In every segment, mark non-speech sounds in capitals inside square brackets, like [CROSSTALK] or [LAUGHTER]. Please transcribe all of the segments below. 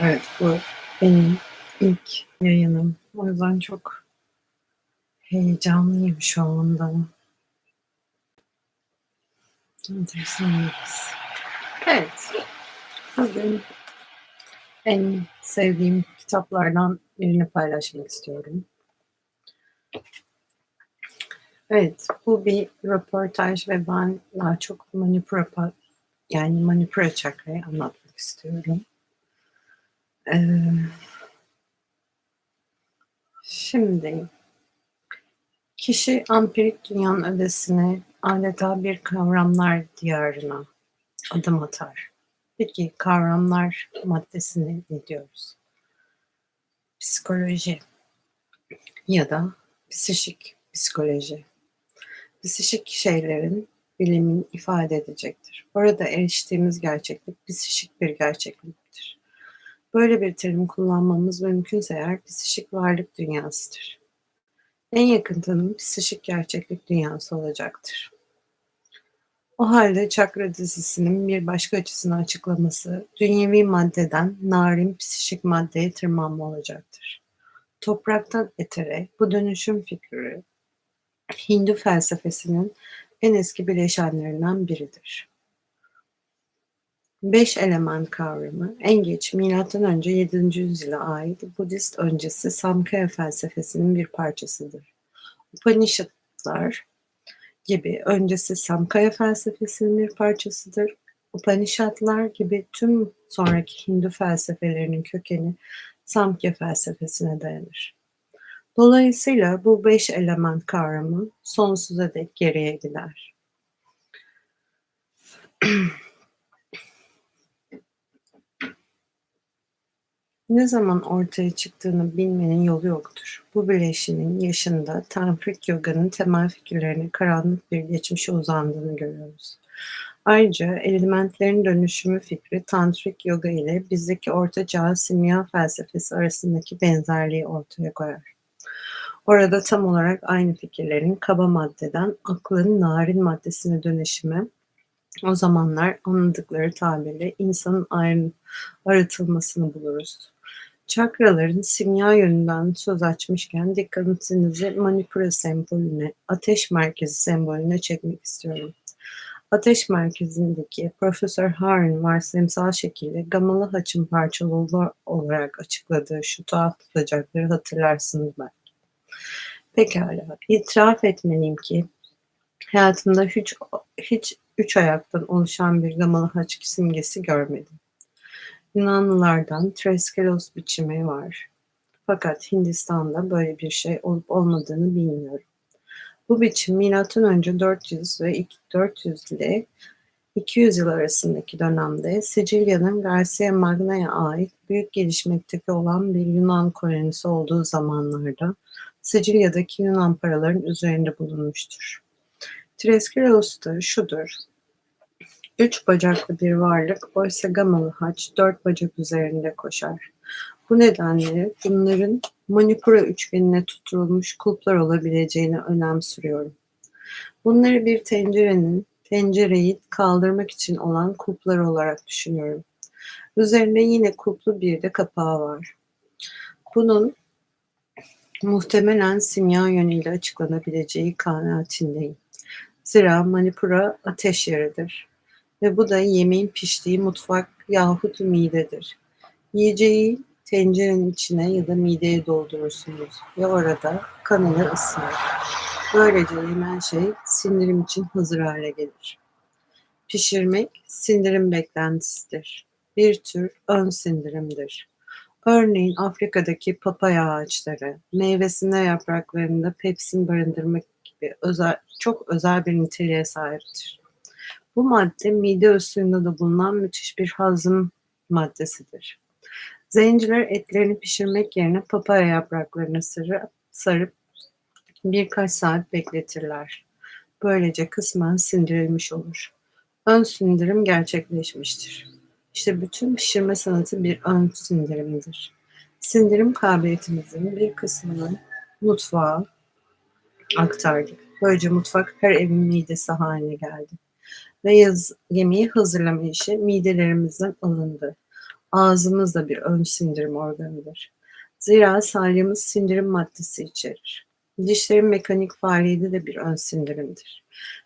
Evet, bu benim ilk yayınım. O yüzden çok heyecanlıyım şu anda. Enteresan bir his. Evet, bugün en sevdiğim kitaplardan birini paylaşmak istiyorum. Evet, bu bir röportaj ve ben daha çok manipura yani manipura çakrayı anlatmak istiyorum. Ee, şimdi kişi ampirik dünyanın ötesine adeta bir kavramlar diyarına adım atar. Peki kavramlar maddesine ne diyoruz? Psikoloji ya da psişik psikoloji. Psişik şeylerin bilimin ifade edecektir. Orada eriştiğimiz gerçeklik psişik bir gerçekliktir. Böyle bir terim kullanmamız mümkünse eğer psişik varlık dünyasıdır. En yakın tanım psişik gerçeklik dünyası olacaktır. O halde çakra dizisinin bir başka açısını açıklaması dünyevi maddeden narin psişik maddeye tırmanma olacaktır. Topraktan etere bu dönüşüm fikri Hindu felsefesinin en eski bileşenlerinden biridir. Beş element kavramı en geç M.Ö. 7. yüzyıla ait Budist öncesi Samkhya felsefesinin bir parçasıdır. Upanishadlar gibi öncesi Samkhya felsefesinin bir parçasıdır. Upanishadlar gibi tüm sonraki Hindu felsefelerinin kökeni Samkhya felsefesine dayanır. Dolayısıyla bu beş element kavramı sonsuza dek geriye gider. [CLEARS THROAT] Ne zaman ortaya çıktığını bilmenin yolu yoktur. Bu bileşinin yaşında Tantric Yoga'nın temel fikirlerine karanlık bir geçmişe uzandığını görüyoruz. Ayrıca elementlerin dönüşümü fikri Tantric Yoga ile bizdeki Orta Çağ simya felsefesi arasındaki benzerliği ortaya koyar. Orada tam olarak aynı fikirlerin kaba maddeden aklın narin maddesine dönüşümü o zamanlar anladıkları tabirle insanın ayrı, aratılmasını buluruz. Çakraların simya yönünden söz açmışken dikkatinizi manipura sembolüne, ateş merkezi sembolüne çekmek istiyorum. Ateş merkezindeki Profesör Har'ın varsayımsal şekilde gamalı haçın parçalı olarak açıkladığı şu tuhaf tutacakları hatırlarsınız belki. Pekala, itiraf etmeliyim ki hayatımda hiç, hiç üç ayaktan oluşan bir gamalı haç simgesi görmedim. Yunanlılardan Treskelos biçimi var. Fakat Hindistan'da böyle bir şey olup olmadığını bilmiyorum. Bu biçim M.Ö. 400 ve 400 ile 200 yıl arasındaki dönemde Sicilya'nın Garcia Magna'ya ait büyük gelişmekteki olan bir Yunan kolonisi olduğu zamanlarda Sicilya'daki Yunan paraların üzerinde bulunmuştur. Treskeros da şudur. Üç bacaklı bir varlık, oysa Gamalı haç dört bacak üzerinde koşar. Bu nedenle bunların Manipura üçgenine tutturulmuş kulplar olabileceğini önemsiriyorum. Bunları bir tencerenin tencereyi kaldırmak için olan kulplar olarak düşünüyorum. Üzerinde yine kulplu bir de kapağı var. Bunun muhtemelen simya yönüyle açıklanabileceği kanaatindeyim. Zira Manipura ateş yeridir ve bu da yemeğin piştiği mutfak yahut midedir. Yiyeceği tencerenin içine ya da mideye doldurursunuz ve orada kanını ısınır. Böylece yenen şey sindirim için hazır hale gelir. Pişirmek sindirim beklentisidir. Bir tür ön sindirimdir. Örneğin Afrika'daki papaya ağaçları, meyvesinde yapraklarında pepsin barındırmak gibi özel, çok özel bir niteliğe sahiptir. Bu madde mide üstünde de bulunan müthiş bir hazım maddesidir. Zenciler etlerini pişirmek yerine papaya yapraklarını sarıp, sarıp birkaç saat bekletirler. Böylece kısmen sindirilmiş olur. Ön sindirim gerçekleşmiştir. İşte bütün pişirme sanatı bir ön sindirimdir. Sindirim kabiliyetimizin bir kısmını mutfağa aktardık. Böylece mutfak her evin midesi haline geldi. Ve yaz, yemeği hazırlama işi midelerimizden alındı. Ağzımız da bir ön sindirim organıdır. Zira salyamız sindirim maddesi içerir. Dişlerin mekanik faaliyeti de bir ön sindirimdir.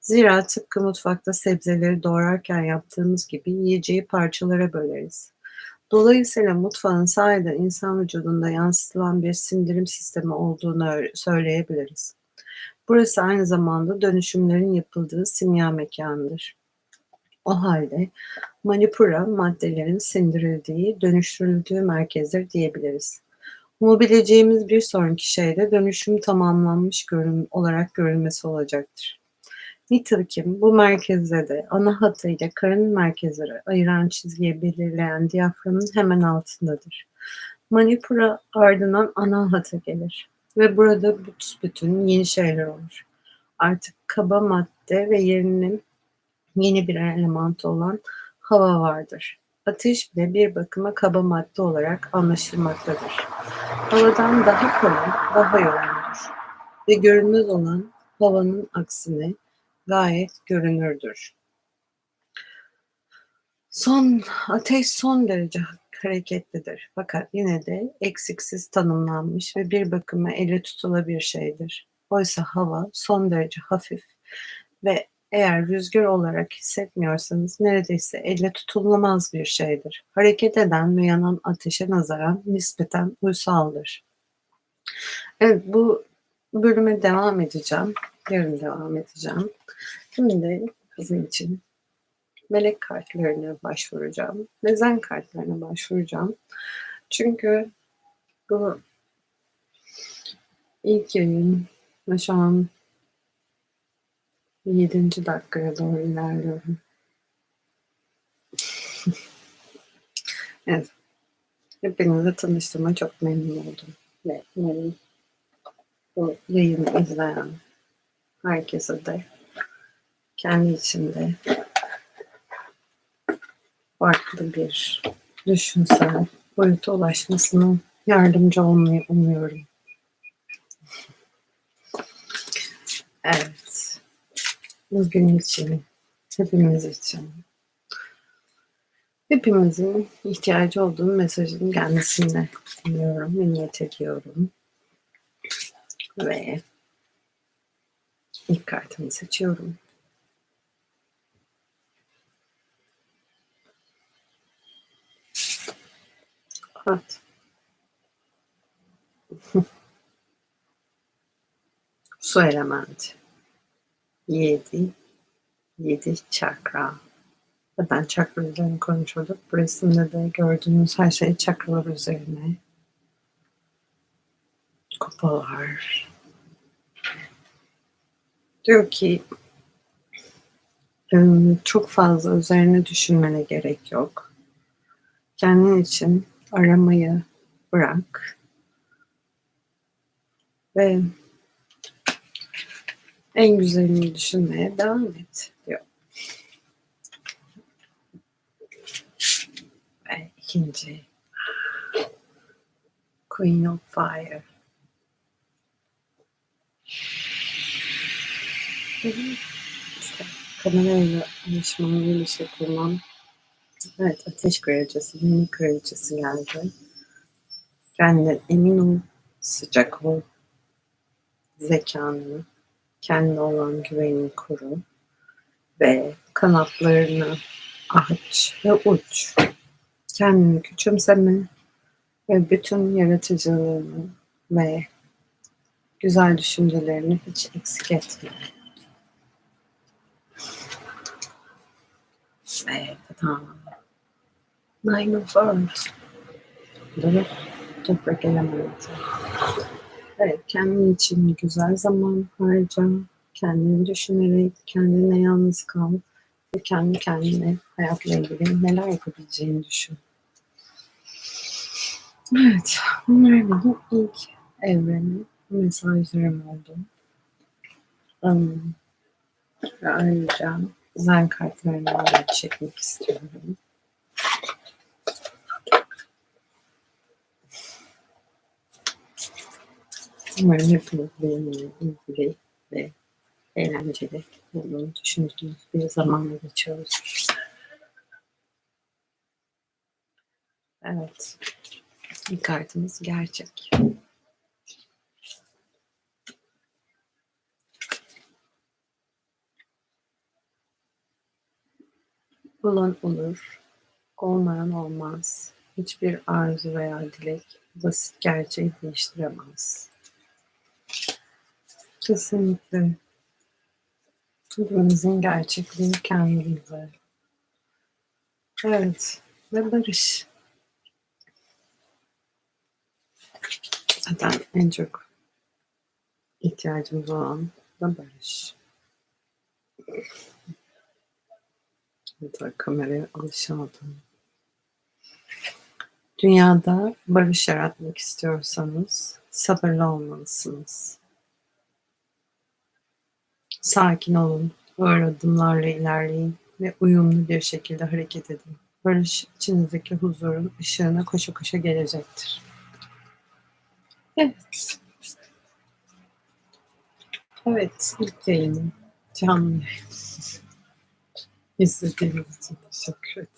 Zira tıpkı mutfakta sebzeleri doğrarken yaptığımız gibi yiyeceği parçalara böleriz. Dolayısıyla mutfağın sahiden insan vücudunda yansıtılan bir sindirim sistemi olduğunu söyleyebiliriz. Burası aynı zamanda dönüşümlerin yapıldığı simya mekanıdır. O halde manipura maddelerin sindirildiği, dönüştürüldüğü merkezdir diyebiliriz. Umubileceğimiz bir sonraki şey de dönüşüm tamamlanmış görün olarak görülmesi olacaktır. Nitekim bu merkezde de ana hatı ile karın merkezleri ayıran çizgiyi belirleyen diyaframın hemen altındadır. Manipura ardından ana hatı gelir ve burada bütün yeni şeyler olur. Artık kaba madde ve yerinin yeni bir element olan hava vardır. Ateş bile bir bakıma kaba madde olarak anlaşılmaktadır. Havadan daha kalın, daha yoğundur ve görünmez olan havanın aksine gayet görünürdür. Son ateş son derece hareketlidir fakat yine de eksiksiz tanımlanmış ve bir bakıma elle tutulabilir şeydir. Oysa hava son derece hafif ve eğer rüzgar olarak hissetmiyorsanız neredeyse elle tutulamaz bir şeydir. Hareket eden ve yanan ateşe nazaran nispeten uysaldır. Evet bu bölüme devam edeceğim. Yarın devam edeceğim. Şimdi kızım için melek kartlarına başvuracağım. Nezen kartlarına başvuracağım. Çünkü bu ilk yayın ve şu an 7. dakikaya doğru ilerliyorum. [LAUGHS] evet. Hepinizle tanıştığıma çok memnun oldum. Ve umarım bu yayını izleyen herkese de kendi içinde farklı bir düşünsel boyuta ulaşmasına yardımcı olmayı umuyorum. Evet. Bugün için, hepimiz için, hepimizin ihtiyacı olduğu mesajın gelmesini dinliyorum ve niyet ediyorum. Ve ilk kartımı seçiyorum. Evet. [LAUGHS] Su elementi. Yedi. Yedi çakra. Ben çakra üzerine konuşuyorduk. Bu resimde de gördüğünüz her şey çakralar üzerine. Kupalar. Diyor ki çok fazla üzerine düşünmene gerek yok. Kendin için aramayı bırak. Ve en güzelini düşünmeye devam et diyor. Ve ikinci Queen of Fire. İşte kamerayla alışmam, bir şey kurmam Evet, ateş kraliçesi, yeni kraliçesi geldi. Kendinden emin ol, sıcak ol, zekanı, kendi olan güvenini koru ve kanatlarını aç ve uç. Kendini küçümseme ve bütün yaratıcılığını ve güzel düşüncelerini hiç eksik etme. Evet, tamam. Nine of Earth. Böyle toprak elementi. Evet, kendin için güzel zaman harca. Kendini düşünerek, kendine yalnız kal. Ve kendi kendine hayatla ilgili neler yapabileceğini düşün. Evet, bunlar benim ilk evreni mesajlarım oldu. Um, ayrıca zen kartlarını çekmek istiyorum. Umarım hepiniz benimle ilgili ve eğlenceli olduğunu düşündüğünüz bir zamanla geçiyoruz. Evet. İlk kartımız gerçek. Olan olur, olmayan olmaz. Hiçbir arzu veya dilek basit gerçeği değiştiremez. Kesinlikle. Hepimizin gerçekliği kendimize. Evet. Ve barış. Zaten en çok ihtiyacımız olan da barış. Evet, kameraya alışamadım. Dünyada barış yaratmak istiyorsanız sabırlı olmalısınız. Sakin olun, ağır adımlarla ilerleyin ve uyumlu bir şekilde hareket edin. Barış içinizdeki huzurun ışığına koşa koşa gelecektir. Evet. Evet, ilk yayınım. Canlı. [LAUGHS] İzlediğiniz için teşekkür ederim.